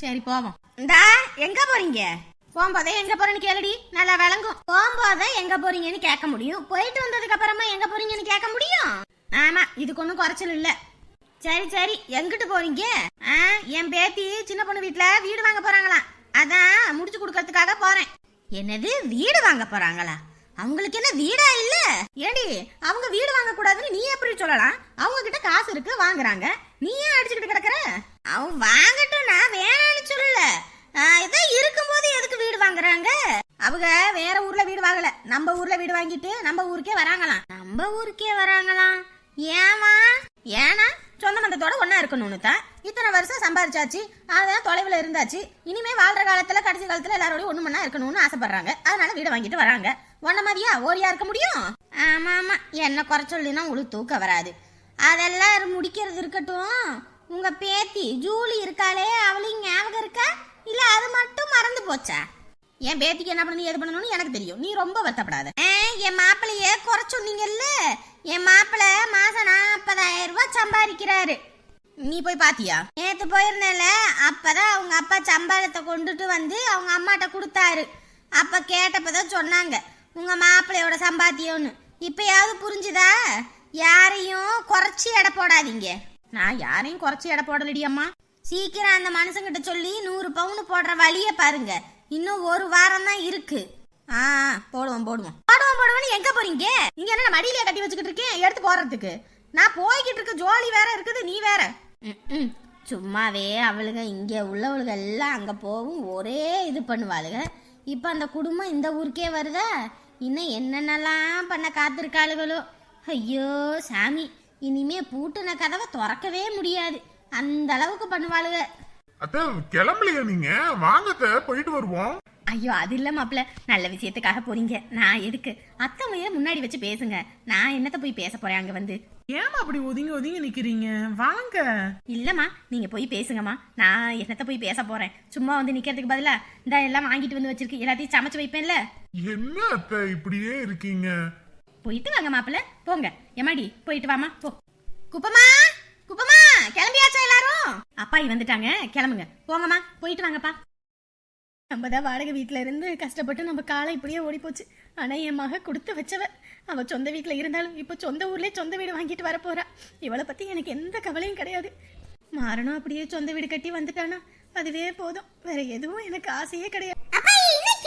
சரி போவோம். இந்தா எங்க போறீங்க? போகும்போதே எங்க போறேன்னு கேளுடி நல்லா விளங்கும். போகும்போதே எங்க போறீங்கன்னு கேட்க முடியும். போயிட்டு வந்ததுக்கு அப்புறமா எங்க போறீங்கன்னு கேட்க முடியும்? ஆமா இதுக்கு ஒன்றும் குறைச்சல் இல்ல. சரி சரி எங்கிட்டு போறீங்க? ஆ, என் பேத்தி சின்ன பொண்ணு வீட்ல வீடு வாங்க போறாங்களாம் அதான் முடிச்சு கொடுக்கறதுக்காக போறேன். என்னது வீடு வாங்க போறாங்களா? அவங்களுக்கு என்ன வீடா இல்ல? ஏடி அவங்க வீடு வாங்க கூடாதுன்னு நீ எப்படி சொல்லலாம்? அவங்க கிட்ட காசு இருக்கு வாங்குறாங்க. நீ ஏன் அடிச்சுக்கிட்டு கிடக்குற? அவன் வாங்கட்டும் நான் வேணாம்னு சொல்லல. இதான் இருக்கும்போது எதுக்கு வீடு வாங்குறாங்க? அவங்க வேற ஊர்ல வீடு வாங்கல. நம்ம ஊர்ல வீடு வாங்கிட்டு நம்ம ஊருக்கே வராங்களாம். நம்ம ஊருக்கே வராங்களாம். ஏமா ஏனா சொந்த மந்தத்தோட ஒண்ணா இருக்கணும்னு தான் இத்தனை வருஷம் சம்பாரிச்சாச்சு அதான் தொலைவில் இருந்தாச்சு. இனிமே வாழ்ற காலத்துல கடைசி காலத்துல எல்லாரோடய ஒண்ணு மண்ணா இருக்கணும்னு ஆசைப்படுறாங்க. அதனால வீடு வாங்கிட்டு வராங்க. ஒன்ன மாதிரியா ஓரியா இருக்க முடியும்? ஆமா ஆமா என்ன குறை சொல்லினா உங்களுக்கு தூக்கம் வராது. அதெல்லாம் முடிக்கிறது இருக்கட்டும். உங்க பேத்தி ஜூலி இருக்காளே அவளையும் ஞாபகம் இருக்கா? இல்ல அது மட்டும் மறந்து போச்சா? என் பேத்திக்கு என்ன பண்ணணும் எது பண்ணணும்னு எனக்கு தெரியும். நீ ரொம்ப வருத்தப்படாத. என் மாப்பிள்ளைய குறை சொன்னீங்கல்ல? என் மாப்பிள்ளை மாசம் நாற்பதாயிரம் ரூபாய் சம்பாதிக்கிறாரு. நீ போய் பாத்தியா? நேத்து போயிருந்தேல அப்பதான் அவங்க அப்பா சம்பாரத்தை கொண்டுட்டு வந்து அவங்க அம்மாட்ட கொடுத்தாரு. அப்ப கேட்டப்பதான் சொன்னாங்க உங்க மாப்பிள்ளையோட சம்பாத்தியம்னு. இப்பயாவது புரிஞ்சுதா? யாரையும் குறைச்சி எடை போடாதீங்க. நான் யாரையும் குறைச்சி எடை போடலடி அம்மா. சீக்கிரம் அந்த மனுஷங்கிட்ட சொல்லி நூறு பவுன் போடுற வழிய பாருங்க. இன்னும் ஒரு வாரம் தான் இருக்கு. ஆ போடுவோம் போடுவோம். போடுவோம் போடுவோம்னு எங்க போறீங்க? இங்க என்ன மடியிலே கட்டி வச்சுக்கிட்டு இருக்கேன்? எடுத்து போடுறதுக்கு நான் போய்கிட்டு இருக்க ஜோலி வேற இருக்குது நீ வேற. ம்ம். சும்மாவே அவளுக இங்க உள்ளவளுக எல்லாம் அங்க போகும் ஒரே இது பண்ணுவாளுக. இப்ப அந்த குடும்பம் இந்த ஊருக்கே வருதா இன்னும் என்னென்னலாம் பண்ண காத்திருக்காளுகளோ. ஐயோ சாமி இனிமே பூட்டுன கதவை திறக்கவே முடியாது. அந்த அளவுக்கு பண்ணுவாளுக. அத்தை கிளம்பலையா நீங்க? வாங்கத்த போயிட்டு வருவோம். ஐயோ அது இல்ல மாப்பிள்ள. நல்ல விஷயத்துக்காக போறீங்க. நான் எதுக்கு? அத்தமைய முன்னாடி வச்சு பேசுங்க. நான் என்னத்த போய் பேச போறேன் அங்க வந்து? ஏமா அப்படி ஒதுங்கி ஒதுங்கி நிக்கிறீங்க? வாங்க. இல்லம்மா நீங்க போய் பேசுங்கம்மா. நான் என்னத்த போய் பேச போறேன்? சும்மா வந்து நிக்கிறதுக்கு பதிலா இந்த எல்லாம் வாங்கிட்டு வந்து வச்சிருக்கு. எல்லாத்தையும் சமைச்சு வைப்பேன்ல? என்ன அத்தை இப்படியே இருக்கீங்க? போயிட்டு வாங்க மாப்பிள்ள. போங்க. எமாடி போயிட்டு வாமா போ. குப்பமா குப்பமா கிளம்பியாச்சா எல்லாரும்? அப்பாயி வந்துட்டாங்க. கிளம்புங்க. போங்கம்மா. போயிட்டு வாங்கப்பா. நம்ம தான் வாடகை வீட்டில் இருந்து கஷ்டப்பட்டு நம்ம காலை இப்படியே ஓடி போச்சு ஆனால் என் மக கொடுத்து வச்சவ. அவள் சொந்த வீட்டில் இருந்தாலும் இப்போ சொந்த ஊர்லேயே சொந்த வீடு வாங்கிட்டு வர இவளை பற்றி எனக்கு எந்த கவலையும் கிடையாது. மாறணும் அப்படியே சொந்த வீடு கட்டி வந்துட்டானா. அதுவே போதும். வேற எதுவும் எனக்கு ஆசையே கிடையாது. இன்னும்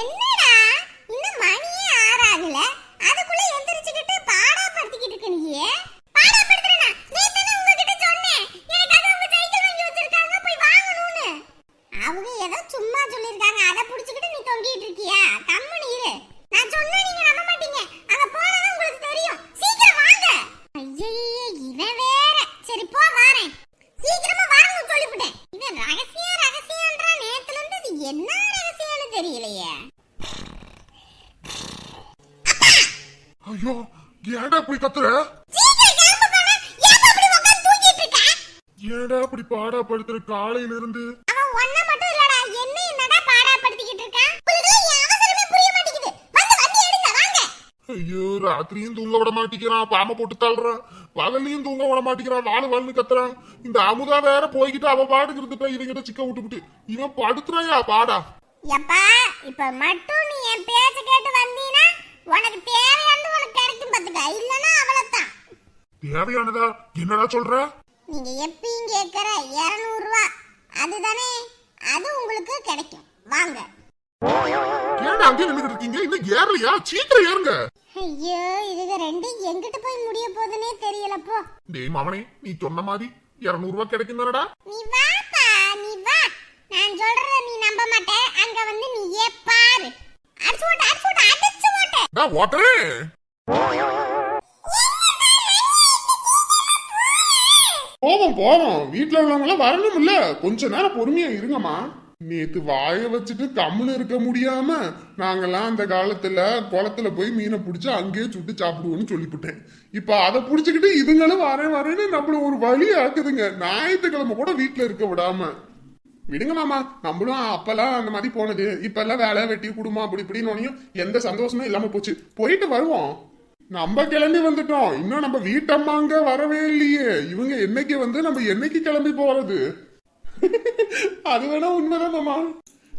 என்னடா? இன்னும் மணியே ஆறாகல. அதுக்குள்ள எந்திரிச்சுக்கிட்டு பாடா படுத்திக்கிட்டு பாடா நேத்து உங்ககிட்ட சொன்னேன் எனக்காக உங்க சைக்கிள் வாங்கி வச்சிருக்காங்க போய் வாங்கணும்னு அவங்க ஏதோ சும்மா சொல்லிருக்காங்க அத புடிச்சுக்கிட்டு நீ தொங்கிட்டு இருக்கியா கம்முனு இரு நான் சொன்னா நீங்க நம்ப மாட்டீங்க அங்க போனதும் உங்களுக்கு தெரியும் சீக்கிரம் வாங்க ஐயே இவன் வேற சரி போ வாரேன் சீக்கிரமா வாங்கன்னு சொல்லிவிட்டேன் இவன் ரகசியம் ரகசியம்ன்ற நேத்துல இருந்து அது என்ன ரகசியம்னு தெரியலையே ஐயோ ஏன்டா இப்படி கத்துற சீக்கிரம் கிளம்பு போனா ஏன் அப்படி உட்கார்ந்து தூங்கிட்டு இருக்க ஏன்டா இப்படி பாடா படுத்துற காலையில இருந்து அவன் ஒன்ன மட்டும் இல்லடா என்ன என்னடா பாடாப்படுத்திக்கிட்டு இருக்கான் ஐயோ ராத்திரியும் தூங்க விட மாட்டேங்கிறான் பாம போட்டு தள்ளுறான். பகல்லையும் தூங்க விட மாட்டேங்கிறான் வாழு வாழ்னு கத்துறான். இந்த அமுதா வேற போய்கிட்டு அவ பாட்டுக்கு இருந்துட்டா இவங்கிட்ட சிக்க விட்டுவிட்டு இவன் படுத்துறாயா பாடா. எப்பா இப்ப மட்டும் நீ என் பேச்ச கேட்டு வந்தீனா உனக்கு தேவையானது உனக்கு கிடைக்கும் பாத்துக்க. இல்லனா அவ்வளவுதான் தேவையானதா? என்னடா சொல்ற? நீங்க எப்பயும் 200 ரூபா அதுதானே? அது உங்களுக்கு கிடைக்கும். வாங்க. ஏன்டா அங்கே நின்னுகிட்டு இருக்கீங்க? இன்னும் ஏறலையா? சீக்கிரம் ஏறுங்க. ஐயோ இதுக ரெண்டும் எங்கிட்டு போய் முடிய போகுதுன்னே தெரியல போ. டேய் மவனே நீ சொன்ன மாதிரி இருநூறு ரூபாய் கிடைக்கும் தானடா நீ வாப்பா நீ வா. நான் சொல்றத நீ நம்ப மாட்ட. அங்க வந்து நீயே பாரு. அடிச்சு ஓட்ட அடிச்சு ஓட்ட அடிச்சு ஓட்ட. நான் ஓட்டுறேன் போவோம் வீட்டுல உள்ளவங்களாம் வரணும் இல்ல கொஞ்ச நேரம் பொறுமையா இருங்கம்மா. நேத்து வாய வச்சுட்டு கம்முன்னு இருக்க முடியாம நாங்கெல்லாம் அந்த காலத்துல குளத்துல போய் மீனை பிடிச்சி அங்கேயே சுட்டு சாப்பிடுவோம்னு சொல்லிவிட்டேன் இப்ப அதை புடிச்சுக்கிட்டு இதுங்களும் வரேன் வரேன்னு நம்மள ஒரு வழி ஆக்குதுங்க. ஞாயிற்றுக்கிழமை கூட வீட்டுல இருக்க விடாம. விடுங்க மாமா நம்மளும் அப்பெல்லாம் அந்த மாதிரி போனது. இப்ப எல்லாம் வேலை வெட்டி குடும்பம் அப்படி இப்படின்னு எந்த சந்தோஷமும் இல்லாம போச்சு. போயிட்டு வருவோம். நம்ம கிளம்பி வந்துட்டோம். இன்னும் நம்ம வீட்டம்மாங்க வரவே இல்லையே. இவங்க என்னைக்கு வந்து நம்ம என்னைக்கு கிளம்பி போறது? அது வேணா உண்மைதான் மாமா.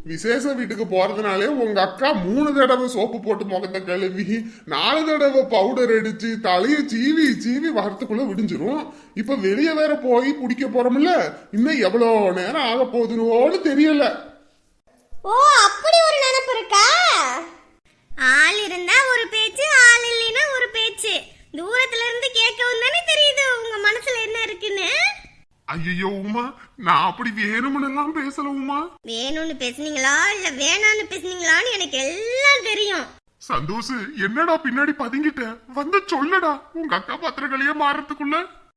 விசேஷ வீட்டுக்கு போறதுனாலே உங்க அக்கா மூணு தடவை சோப்பு போட்டு முகத்தை கழுவி நாலு தடவை பவுடர் அடிச்சு தலைய சீவி சீவி வரத்துக்குள்ள விடிஞ்சிரும். இப்ப வெளியே வேற போய் பிடிக்க போறோம்ல. இன்னும் எவ்வளவு நேரம் ஆக போகுதுன்னு தெரியல. ஓ அப்படி ஒரு நினைப்பு இருக்கா? ஆள் இருந்தா ஒரு பேச்சு ஆள் இல்லைன்னா ஒரு பேச்சு. தூரத்துல இருந்து கேட்கவும் தானே தெரியுது உங்க மனசுல என்ன இருக்குன்னு? ஐயோ உமா நான் அப்படி வேணும்னு எல்லாம் பேசல உமா. வேணும்னு பேசுனீங்களா இல்ல வேணாம்னு பேசுனீங்களான்னு எனக்கு எல்லாம் தெரியும். சந்தோஷ் என்னடா பின்னாடி பதுங்கிட்ட? வந்து சொல்லடா உங்க அக்கா பத்திரங்களையே மாறதுக்குள்ள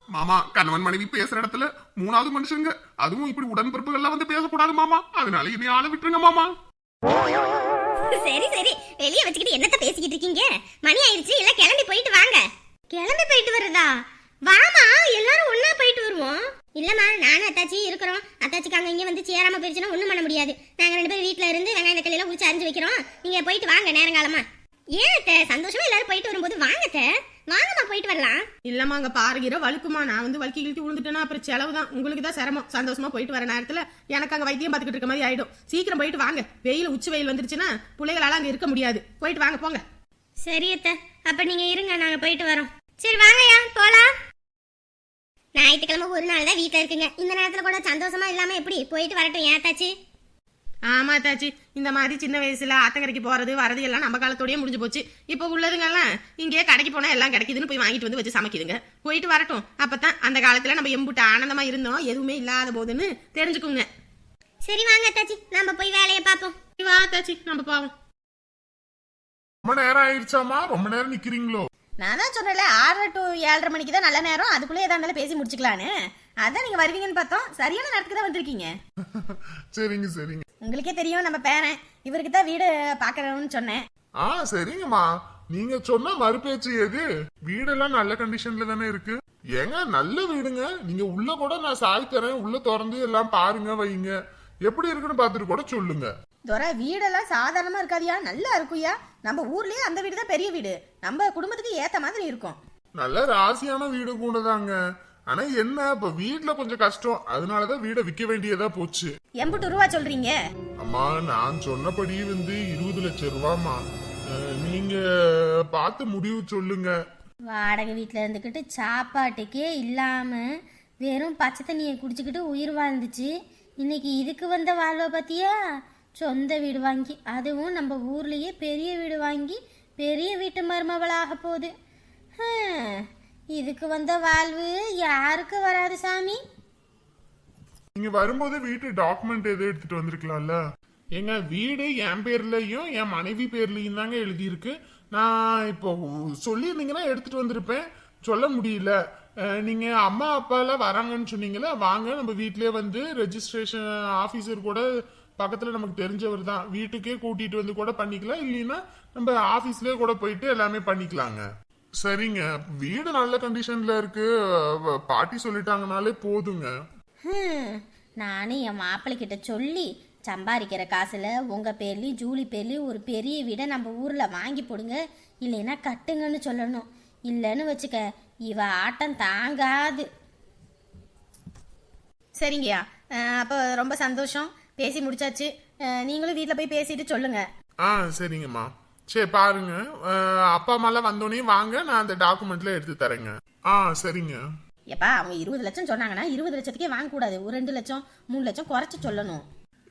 மாமா கணவன் மனைவி பேசுற இடத்துல மூணாவது மனுஷங்க அதுவும் இப்படி உடன்பிறப்புகள்லாம் வந்து பேசக்கூடாது மாமா. அதனால இனி ஆள விட்டுருங்க மாமா. சரி சரி. வெளிய வச்சுக்கிட்டு என்னத்த பேசிக்கிட்டு இருக்கீங்க? மணி ஆயிடுச்சு எல்லாம் கிளம்பி போயிட்டு வாங்க. கிளம்பி போயிட்டு வருதா? வாமா எல்லாரும் ஒண்ணா போயிட்டு வருவோம். இல்லம்மா நானும் அத்தாச்சி இருக்கிறோம். அத்தாச்சிக்கு அங்க இங்க வந்து சேராம போயிருச்சுன்னா ஒண்ணும் பண்ண முடியாது. நாங்க ரெண்டு பேரும் வீட்ல இருந்து வெங்காய தக்காளி எல்லாம் உரிச்சு அரிஞ்சு வைக்கிறோம். நீங்க போயிட்டு வாங்க நேரங்காலமா. ஏன் அத்தை? சந்தோஷமா எல்லாரும் போயிட்டு வரும்போது வாங்க அத்தை. வாங்கம்மா போயிட்டு வரலாம். இல்லம்மா அங்க பாருகிற வழுக்குமா? நான் வந்து வழுக்கி கிழக்கி விழுந்துட்டேன்னா அப்புறம் செலவு தான் உங்களுக்கு தான் சிரமம். சந்தோஷமா போயிட்டு வர நேரத்துல எனக்கு அங்க வைத்தியம் பார்த்துக்கிட்டு இருக்க மாதிரி ஆயிடும். சீக்கிரம் போயிட்டு வாங்க. வெயில் உச்சி வெயில் வந்துருச்சுன்னா பிள்ளைகளால அங்க இருக்க முடியாது. போயிட்டு வாங்க போங்க. சரி அத்தை. அப்ப நீங்க இருங்க நாங்க போயிட்டு வரோம். சரி வாங்கய்யா போலாம். ஞாயிற்றுக்கிழமை ஒரு நாள் தான் வீட்டில் இருக்குங்க. இந்த நேரத்தில் கூட சந்தோஷமா இல்லாம எப்படி? போயிட்டு வரட்டும் ஏத்தாச்சு ஆமா தாச்சி. இந்த மாதிரி சின்ன வயசுல ஆத்தங்கரைக்கு போறது வரது எல்லாம் நம்ம காலத்தோடயே முடிஞ்சு போச்சு. இப்போ உள்ளதுங்கெல்லாம் இங்கேயே கடைக்கு போனா எல்லாம் கிடைக்குதுன்னு போய் வாங்கிட்டு வந்து வச்சு சமைக்குதுங்க. போயிட்டு வரட்டும். அப்பதான் அந்த காலத்துல நம்ம எம்புட்டு ஆனந்தமா இருந்தோம். எதுவுமே இல்லாத போதுன்னு தெரிஞ்சுக்குங்க. சரி வாங்க அத்தாச்சி நம்ம போய் வேலையை பார்ப்போம். வா தாச்சி. நம்ம பாவம். ரொம்ப நேரம் ஆயிடுச்சாமா ரொம்ப நேரம் நிக்கிறீங்களோ? நான் தான் சொன்னேன்ல ஆறரை டு ஏழரை மணிக்கு தான் நல்ல நேரம். அதுக்குள்ளே எதா இருந்தாலும் பேசி முடிச்சுக்கலான்னு. அதான் நீங்க வருவீங்கன்னு பார்த்தோம். சரியான நேரத்துக்கு தான் வந்திருக்கீங்க. சரிங்க சரிங்க. உங்களுக்கே தெரியும் நம்ம பேரன். இவருக்கு தான் வீடு பார்க்கறோம்னு சொன்னேன். ஆ சரிங்கம்மா. நீங்க சொன்ன மறுபேச்சு எது? வீடெல்லாம் நல்ல கண்டிஷன்ல தானே இருக்கு. ஏங்க நல்ல வீடுங்க. நீங்க உள்ள கூட நான் சாய் தரேன். உள்ள திறந்து எல்லாம் பாருங்க வைங்க. எப்படி இருக்குன்னு பார்த்துட்டு கூட சொல்லுங்க. துரை வீடெல்லாம் சாதாரணமா இருக்காதியா? நல்லா இருக்குயா நம்ம ஊர்லயே அந்த வீடு தான் பெரிய வீடு. நம்ம குடும்பத்துக்கு ஏத்த மாதிரி இருக்கும். நல்ல ராசியான வீடு கூட தாங்க. ஆனா என்ன இப்ப வீட்ல கொஞ்சம் கஷ்டம். அதனாலதான் வீடை விக்க வேண்டியதா போச்சு. எம்புட்டு ரூபா சொல்றீங்க? அம்மா நான் சொன்னபடி வந்து இருபது லட்சம் ரூபாமா நீங்க பார்த்து முடிவு சொல்லுங்க. வாடகை வீட்டில் இருந்துக்கிட்டு சாப்பாட்டுக்கே இல்லாமல் வெறும் பச்சை தண்ணியை குடிச்சுக்கிட்டு உயிர் வாழ்ந்துச்சு. இன்னைக்கு இதுக்கு வந்த வாழ்வை பார்த்தியா சொந்த வீடு வாங்கி அதுவும் நம்ம ஊர்லேயே பெரிய வீடு வாங்கி பெரிய வீட்டு மருமவளாக போகுது. ஹம், இதுக்கு வந்த வாழ்வு யாருக்கு வராது சாமி? நீங்க வரும்போது வீட்டு டாக்குமெண்ட் எதுவும் எடுத்துட்டு வந்திருக்கலாம்ல? எங்க வீடு என் பேர்லயும் என் மனைவி பேர்லயும் தாங்க எழுதியிருக்கு. நான் இப்போ சொல்லியிருந்தீங்கன்னா எடுத்துட்டு வந்திருப்பேன். சொல்ல முடியல. அஹ், நீங்க அம்மா அப்பா எல்லாம் வராங்கன்னு சொன்னீங்களா வாங்க நம்ம வீட்டிலே வந்து ரெஜிஸ்ட்ரேஷன் ஆபீசர் கூட பக்கத்துல நமக்கு தெரிஞ்சவர் தான். வீட்டுக்கே கூட்டிட்டு வந்து கூட பண்ணிக்கலாம். இல்லைன்னா நம்ம ஆபீஸ்லயே கூட போயிட்டு எல்லாமே பண்ணிக்கலாங்க. சரிங்க. வீடு நல்ல கண்டிஷன்ல இருக்கு. பாட்டி சொல்லிட்டாங்கனாலே போதுங்க. நானும் என் மாப்பிள்ளைகிட்ட சொல்லி சம்பாதிக்கிற காசுல உங்க பேர்லயும் ஜூலி பேர்லயும் ஒரு பெரிய வீடை நம்ம ஊர்ல வாங்கி போடுங்க. இல்லைன்னா கட்டுங்கன்னு சொல்லணும். இல்லைன்னு வச்சுக்க இவ ஆட்டம் தாங்காது. சரிங்கய்யா. அப்போ ரொம்ப சந்தோஷம். பேசி முடிச்சாச்சு. நீங்களும் வீட்டில் போய் பேசிட்டு சொல்லுங்க. ஆ சரிங்கம்மா. சரி பாருங்க. அப்பா அம்மாலாம் வந்தோடனே வாங்க நான் அந்த டாக்குமெண்ட்ல எடுத்து தரேங்க. ஆ சரிங்க. எப்பா அவங்க இருபது லட்சம் சொன்னாங்கன்னா இருபது லட்சத்துக்கே வாங்கக்கூடாது. ஒரு ரெண்டு லட்சம் மூணு லட்சம் குறைச்சி சொல்லணும்.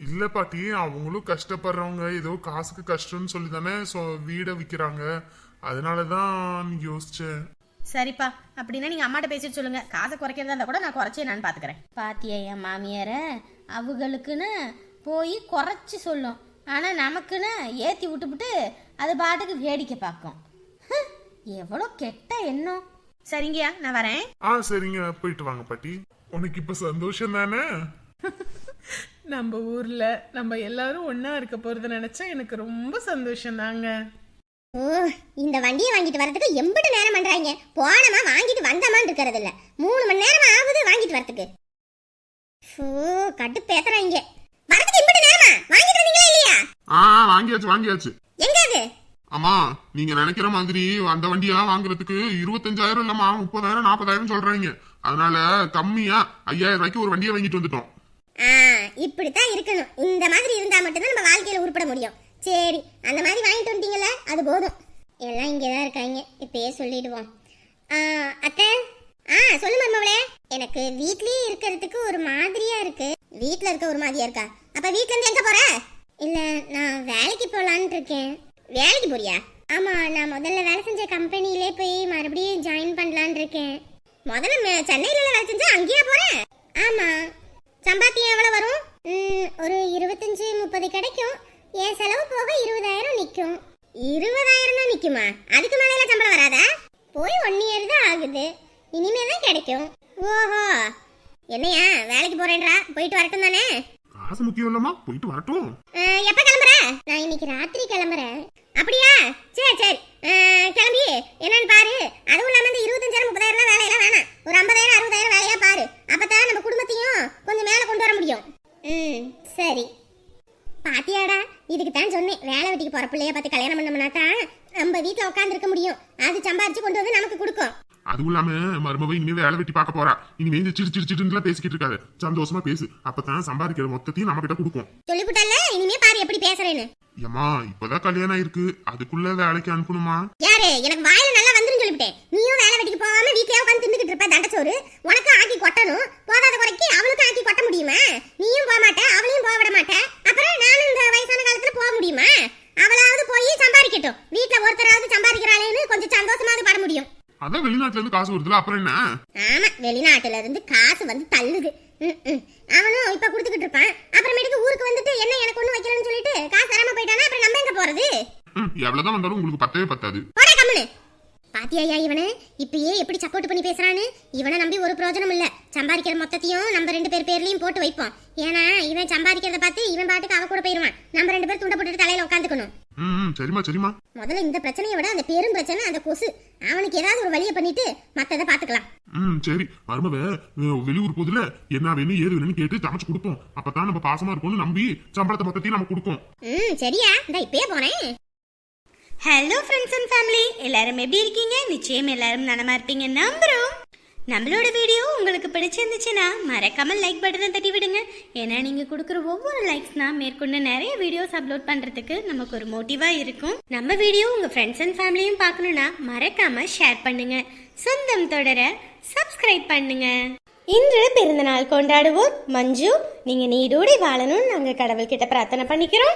இல்ல பாட்டி அவங்களும் கஷ்டப்படுறவங்க. ஏதோ காசுக்கு கஷ்டம்னு சொல்லி தானே வீடை விற்கிறாங்க அதனாலதான் யோசிச்சேன். சரிப்பா. அப்படின்னா நீங்க அம்மாட்ட பேசிட்டு சொல்லுங்க. காசை குறைக்கிறதா இருந்தா கூட நான் குறைச்சே நான் பாத்துக்கிறேன். பாத்தியா என் மாமியார? அவங்களுக்குன்னு போய் குறைச்சி சொல்லும். ஆனா நமக்குன்னு ஏத்தி விட்டுப்புட்டு அது பாட்டுக்கு வேடிக்கை பார்க்கும். ஹ், எவ்வளோ கெட்ட எண்ணம். சரிங்கய்யா நான் வரேன். ஆ சரிங்க. போயிட்டு வாங்க பாட்டி. உனக்கு இப்ப சந்தோஷம் தானே? நம்ம ஊர்ல நம்ம எல்லாரும் ஒண்ணா இருக்க போறத நினைச்சா எனக்கு ரொம்ப சந்தோஷம் தாங்க. ஓ இந்த வண்டியை வாங்கிட்டு வரதுக்கு எம்பிட்டு நேரம் பண்றாங்க. போனமா வாங்கிட்டு வந்தமான்னு இருக்கிறது இல்ல. மூணு மணி நேரம் ஆகுது வாங்கிட்டு வரதுக்கு ஓ கடுப்பேத்துறாங்க வரதுக்கு எம்பிட்டு நேரமா? வாங்கிட்டு வந்தீங்களா ஆ வாங்கியாச்சு வாங்கியாச்சு. எங்க அது அம்மா நீங்க நினைக்கிற மாதிரி அந்த வண்டியெல்லாம் வாங்குறதுக்கு இருபத்தஞ்சாயிரம் இல்லம்மா முப்பதாயிரம் நாற்பதாயிரம் சொல்றாங்க. அதனால கம்மியா ஐயாயிரம் ரூபாய்க்கு ஒரு வண்டியை வாங்கிட்டு வந்துட்டோம். இப்படித்தான் இருக்கணும். இந்த மாதிரி இருந்தா மட்டும்தான் நம்ம வாழ்க்கையில உருப்பட முடியும். சரி அந்த மாதிரி வாங்கிட்டு வந்துட்டீங்கல்ல அது போதும். எல்லாம் இங்கே தான் இருக்காங்க. இப்பயே சொல்லிடுவோம். அத்தை? ஆ சொல்லு மருமவளே எனக்கு வீட்லயே இருக்கிறதுக்கு ஒரு மாதிரியா இருக்கு. வீட்ல இருக்க ஒரு மாதிரியா இருக்கா? அப்ப வீட்ல இருந்து எங்க போற? இல்ல நான் வேலைக்கு போலான்னு இருக்கேன் வேலைக்கு போறியா? ஆமா நான் முதல்ல வேலை செஞ்ச கம்பெனியிலே போய் மறுபடியும் ஜாயின் பண்ணலான்னு இருக்கேன் முதல்ல மே- சென்னையில வேலை செஞ்சா அங்கேயா போறேன் ஆமா. சம்பாத்தியம் எவ்வளவு வரும்? ஒரு இருபத்தஞ்சு முப்பது கிடைக்கும். என் செலவு போக இருபதாயிரம் நிக்கும். இருபதாயிரம் தான் நிக்குமா? அதுக்கு மேலே சம்பளம் வராதா? போய் ஒன் இயர் தான் ஆகுது. இனிமே தான் கிடைக்கும் ஓஹோ என்னையா வேலைக்கு போறேன்றா போயிட்டு வரட்டும் தானே காசு முக்கியம் இல்லம்மா போயிட்டு வரட்டும். எப்ப கிளம்புற? நான் இன்னைக்கு ராத்திரி கிளம்புறேன். அப்படியா? சரி சரி அஹ், கிளம்பி என்னன்னு பாரு அதுவும் இல்லாம இந்த இருபத்தஞ்சாயிரம் முப்பதாயிரம் வேலையெல்லாம் வேணாம் ஒரு ஐம்பதாயிரம் அறுபதாயிரம் வேலையா பாரு அப்பதான் நம்ம குடும்பத்தையும் கொஞ்சம் மேல கொண்டு வர முடியும் ம் சரி பாத்தியாடா இதுக்கு தான் சொன்னேன் வேலை வெட்டிக்கு போற பிள்ளைய பார்த்து கல்யாணம் பண்ணோம்னா தான் நம்ம வீட்டுல உட்கார்ந்து இருக்க முடியும் அது சம்பாரிச்சு கொண்டு வந்து நமக்கு கொடுக்கும் அதுவும் இல்லாம மருமவை இனிமே வேலை வெட்டி பார்க்க போறா. இனிமே இந்த சிடு சிடு சிடுன்னு பேசிக்கிட்டு இருக்காது. சந்தோஷமா பேசு. அப்பதான் சம்பாதிக்கிற மொத்தத்தையும் நம்ம கிட்ட கொடுக்கும். சொல்லிவிட்டல இனிமே பாரு எப்படி பேசுறேன்னு. ஏமா இப்பதான் கல்யாணம் ஆயிருக்கு. அதுக்குள்ள வேலைக்கு அனுப்பணுமா? யாரு? எனக்கு வாயில நல்லா வந்துரும் சொல்லிவிட்டேன் நீயும் வேலை வெட்டிக்கு போகாம வீட்லயே உட்காந்து தின்னுக்கிட்டு இருப்ப தண்டச்சோறு. உனக்கு ஆக்கி கொட்டணும். போதாத குறைக்கு அவளுக்கும் ஆக்கி கொட்ட முடியுமா? நீயும் போக மாட்ட அவளையும் போக விட மாட்ட. அப்புறம் நானும் இந்த வயசான காலத்துல போக முடியுமா? அவளாவது போய் சம்பாதிக்கட்டும். வீட்ல ஒருத்தராவது சம்பாதிக்கிறாளேன்னு கொஞ்சம் அதான் வெளிநாட்டுல இருந்து காசு வருதுல அப்புறம் என்ன? ஆமா வெளிநாட்டுல இருந்து காசு வந்து தள்ளுது. அவனும் இப்ப குடுத்துக்கிட்டு இருப்பான். அப்புறமேட்டுக்கு ஊருக்கு வந்துட்டு என்ன எனக்கு ஒண்ணு வைக்கலன்னு சொல்லிட்டு காசு தராம போயிட்டானா? அப்புறம் நம்ம எங்க போறது? எவ்வளவுதான் வந்தாலும் உங்களுக்கு பத்தவே பத்தாது. போடா கம்முனு. இவனை? இப்பயே எப்படி சப்போர்ட் பண்ணி பேசுறான்னு? இவனை நம்பி ஒரு பிரயோஜனம் இல்ல. சம்பாதிக்கிற மொத்தத்தையும் நம்ம ரெண்டு பேர் பேர்லயும் போட்டு வைப்போம். ஏன்னா இவன் சம்பாதிக்கிறத பார்த்து இவன் பாட்டுக்கு அவ கூட போயிருவான். நம்ம ரெண்டு பேர் துண்ட போட்டுட்டு தலையில உட்காந்துக்கணும். ம் சரிம்மா சரிம்மா. முதல்ல இந்த பிரச்சனையை விட அந்த பெரும் பிரச்சனை அந்த கொசு. அவனுக்கு ஏதாவது ஒரு வழியை பண்ணிட்டு மத்ததை பாத்துக்கலாம் ம் சரி. மருமவ வெளியூர் போதுல என்ன வேணும் ஏது வேணும்னு கேட்டு சமைச்சு கொடுப்போம். அப்பதான் நம்ம பாசமா இருக்கோம்னு நம்பி சம்பளத்தை மொத்தத்தையும் நம்ம கொடுப்போம். ம் சரியா? இந்த இப்பயே போனேன். ஹலோ ஃப்ரெண்ட்ஸ் அண்ட் ஃபேமிலி எல்லாரும் எப்படி இருக்கீங்க? நிச்சயம் எல்லாரும் நலமா இருப்பீங்க நம்புறோம். நம்மளோட வீடியோ உங்களுக்கு பிடிச்சிருந்துச்சுன்னா மறக்காமல் லைக் பட்டனை தட்டி விடுங்க. ஏன்னா நீங்கள் கொடுக்குற ஒவ்வொரு லைக்ஸ்னா மேற்கொண்டு நிறைய வீடியோஸ் அப்லோட் பண்ணுறதுக்கு நமக்கு ஒரு மோட்டிவாக இருக்கும். நம்ம வீடியோ உங்கள் ஃப்ரெண்ட்ஸ் அண்ட் ஃபேமிலியும் பார்க்கணும்னா மறக்காமல் ஷேர் பண்ணுங்க. சொந்தம் தொடர சப்ஸ்கிரைப் பண்ணுங்க. இன்று பிறந்தநாள் கொண்டாடுவோர் மஞ்சு. நீங்கள் நீடோடி வாழணும்னு நாங்கள் கடவுள்கிட்ட பிரார்த்தனை பண்ணிக்கிறோம்.